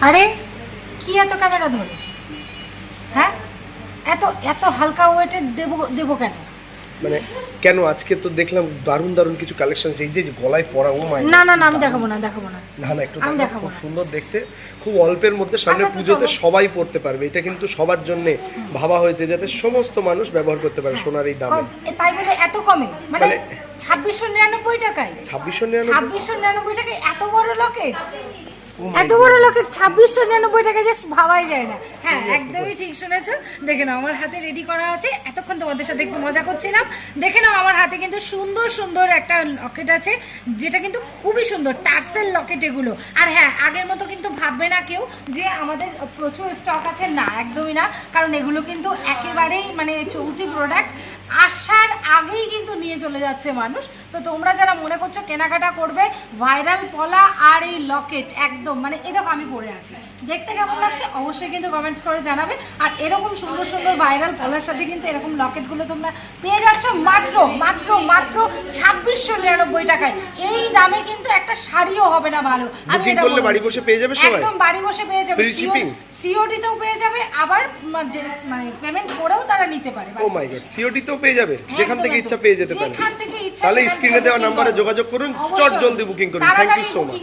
আরে কি এত ক্যামেরা ধরে হ্যাঁ? এত এত হালকা ওয়েটে দেবো দেবো কেন? মানে কেন? আজকে তো দেখলাম দারুণ দারুণ কিছু কালেকশন এই যে গলায় পরা ও মাই না না না আমি দেখাবো না দেখাবো না। না না একটু আমি দেখাবো খুব সুন্দর দেখতে। খুব অল্পের মধ্যে সামনে আচ্ছা, পুজোতে সবাই পড়তে পারবে। এটা কিন্তু সবার জন্য ভাবা হয়েছে যাতে সমস্ত মানুষ ব্যবহার করতে পারে সোনার এই দামে। তাই বলে এত কমে? মানে মানে- ছাব্বিশশো নিরানব্বই টাকায়? ছাব্বিশশো নিরানব্বই ছাব্বিশশো নিরানব্বই টাকায় এত বড় লকেট Oh my এত বড় লকেট ছাব্বিশশো নিরানব্বই টাকা জাস্ট ভাবাই যায় না। হ্যাঁ একদমই ঠিক শুনেছো। দেখে নাও আমার হাতে রেডি করা আছে। এতক্ষণ তোমাদের সাথে একটু মজা করছিলাম। দেখে নাও আমার হাতে কিন্তু সুন্দর সুন্দর একটা লকেট আছে যেটা কিন্তু খুবই সুন্দর টার্সেল লকেট এগুলো। আর হ্যাঁ আগের মতো কিন্তু ভাববে না কেউ যে আমাদের প্রচুর স্টক আছে। না একদমই না। কারণ এগুলো কিন্তু একেবারেই মানে চলতি প্রোডাক্ট আসার আগেই কিন্তু নিয়ে চলে যাচ্ছে মানুষ। তো তোমরা যারা মনে করছ কেনাকাটা করবে ভাইরাল পলা আর এই লকেট একদম মানে এরকম আমি পরে আছি। দেখতে কেমন লাগছে? অবশ্যই কিন্তু কমেন্টস করে জানাবে। আর এরকম সুন্দর সুন্দর ভাইরাল পলার সাথে কিন্তু এরকম লকেটগুলো তোমরা পেয়ে যাচ্ছ। মাত্র মাত্র মাত্র ছাব্বিশশো নিরানব্বই টাকায়। এই দামে কিন্তু একটা শাড়িও হবে না ভালো। আমি এটা বাড়ি বসে পেয়ে যাবে একদম বাড়ি বসে পেয়ে যাবে? সিওডিতেও পেয়ে যাবে। আবার মানে পেমেন্ট করেও তারা নিতে পারে। ও মাই গড সিওটি তো পেয়ে যাবে? যেখান থেকে ইচ্ছা পেয়ে যেতে পারে। যেখান থেকে তাহলে স্ক্রিনে দেওয়া নাম্বারে যোগাযোগ করুন চট জলদি বুকিং করুন থ্যাংক ইউ সো মাচ।